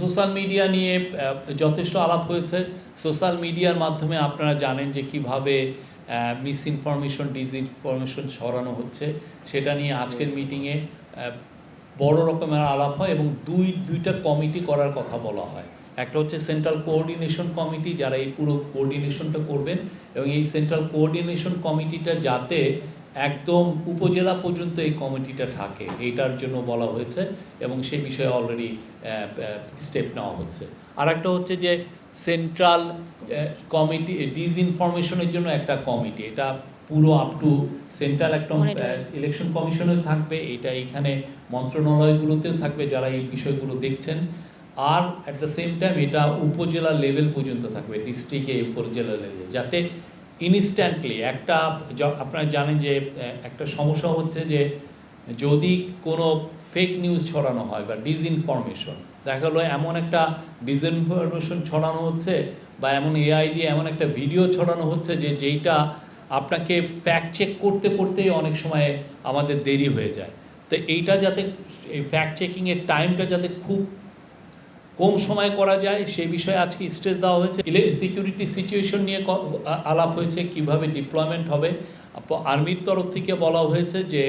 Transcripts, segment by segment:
Social media নিয়ে যথেষ্ট আলাপ হয়েছে। সোশ্যাল মিডিয়ার মাধ্যমে আপনারা জানেন যে কীভাবে মিস ইনফরমেশন ডিসইনফরমেশন ছড়ানো হচ্ছে। সেটা নিয়ে আজকের মিটিংয়ে বড় রকমের আলাপ হয় এবং দুই, দুইটা কমিটি করার কথা বলা হয়। একটা হচ্ছে সেন্ট্রাল কোঅর্ডিনেশন কমিটি যারা এই পুরো কোঅর্ডিনেশনটা করবেন এবং এই সেন্ট্রাল কোঅর্ডিনেশন কমিটিটা যাতে একদম উপজেলা পর্যন্ত এই কমিটিটা থাকে এইটার জন্য বলা হয়েছে এবং সেই বিষয়ে অলরেডি স্টেপ নেওয়া হচ্ছে। আর একটা হচ্ছে যে সেন্ট্রাল কমিটি ডিসইনফরমেশনের জন্য একটা কমিটি এটা পুরো আপ টু সেন্ট্রাল একটা ইলেকশন কমিশনেও থাকবে এটা এখানে মন্ত্রণালয়গুলোতেও থাকবে যারা এই বিষয়গুলো দেখছেন। আর অ্যাট দ্য সেম টাইম এটা উপজেলা লেভেল পর্যন্ত থাকবে ডিস্ট্রিক্টে উপজেলা লেভেলে যাতে ইনস্ট্যান্টলি একটা আপনারা জানেন যে একটা সমস্যা হচ্ছে যে, যদি কোনো ফেক নিউজ ছড়ানো হয় বা ডিসইনফরমেশন দেখা গেলো এমন একটা ডিসইনফরমেশন ছড়ানো হচ্ছে বা এমন এআই দিয়ে এমন একটা ভিডিও ছড়ানো হচ্ছে যে, যেইটা আপনাকে ফ্যাক্ট চেক করতে করতেই অনেক সময় আমাদের দেরি হয়ে যায়। তো এইটা যাতে, এই ফ্যাক্ট চেকিংয়ের টাইমটা যাতে খুব কম সময় করা যায়, সেই বিষয়ে আজকে স্ট্রেস দেওয়া হয়েছে। সিকিউরিটি সিচুয়েশন নিয়ে আলাপ হয়েছে, কীভাবে ডিপ্লয়মেন্ট হবে। আর্মির তরফ থেকে বলা হয়েছে যে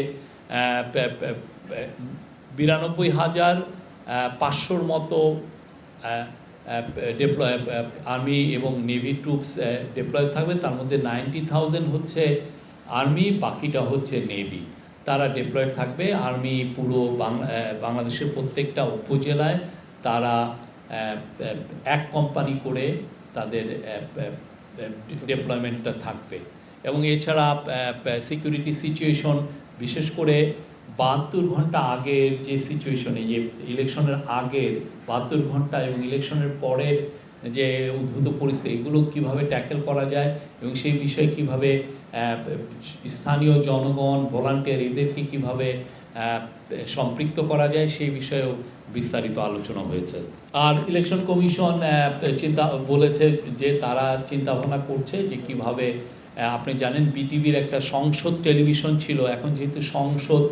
বিরানব্বই হাজার পাঁচশোর মতো ডেপ্লয় আর্মি এবং নেভি ট্রুপস ডেপ্লয় থাকবে। তার মধ্যে নাইনটি থাউজেন্ড হচ্ছে আর্মি বাকিটা হচ্ছে নেভি তারা ডেপ্লয়েড থাকবে। আর্মি পুরো বাংলাদেশের প্রত্যেকটা উপজেলায় তারা এক কোম্পানি করে তাদের ডেপ্লয়মেন্টটা থাকবে। এবং এছাড়া সিকিউরিটি সিচুয়েশন বিশেষ করে বাহাত্তর ঘণ্টা আগের যে সিচুয়েশনে যে ইলেকশনের আগের বাহাত্তর ঘণ্টা এবং ইলেকশনের পরের যে উদ্ভূত পরিস্থিতি, এগুলো কীভাবে ট্যাকেল করা যায় এবং সেই বিষয়ে কীভাবে স্থানীয় জনগণ ভলান্টিয়ার এদেরকে কীভাবে সম্পৃক্ত করা যায়, সেই বিষয়েও বিস্তারিত আলোচনা হয়েছে। আর ইলেকশন কমিশন চিন্তা, বলেছে যে তারা চিন্তা ভাবনা করছে যে কীভাবে আপনি জানেন বিটিভির একটা সংসদ টেলিভিশন ছিল, এখন যেহেতু সংসদ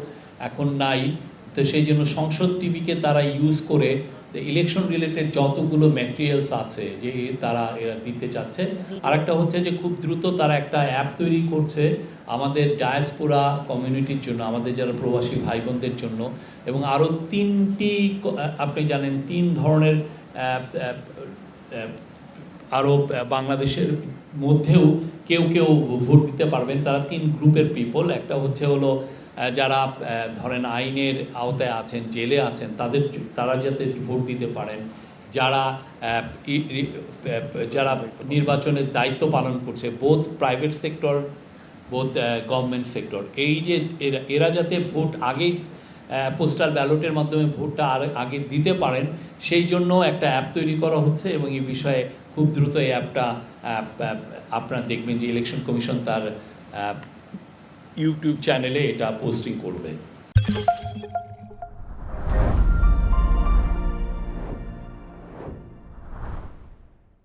এখন নাই, তো সেই জন্য সংসদ টিভিকে তারা ইউজ করে ইলেকশন রিলেটেড যতগুলো ম্যাটেরিয়ালস আছে যে তারা এরা দিতে চাচ্ছে আরেকটা হচ্ছে যে খুব দ্রুত তারা একটা অ্যাপ তৈরি করছে আমাদের ডায়াসপোরা কমিউনিটির জন্য আমাদের যারা প্রবাসী ভাই বোনদের জন্য। এবং আরও তিনটি আপনি জানেন তিন ধরনের আরও বাংলাদেশের মধ্যেও কেউ কেউ ভোট দিতে পারবেন। তারা তিন গ্রুপের পিপল একটা হচ্ছে হলো যারা ধরেন আইনের আওতায় আছেন, জেলে আছেন, তাদের তারা যাতে ভোট দিতে পারেন, যারা যারা নির্বাচনের দায়িত্ব পালন করছে both private sector both government sector এই যে এরা যাতে ভোট আগেই পোস্টাল ব্যালটের মাধ্যমে ভোটটা আর আগে দিতে পারেন, সেই জন্য একটা অ্যাপ তৈরি করা হচ্ছে এবং এই বিষয়ে খুব দ্রুত এই অ্যাপটা আপনারা দেখবেন যে ইলেকশন কমিশন তার ইউটিউব চ্যানেলে এটা পোস্টিং করবে।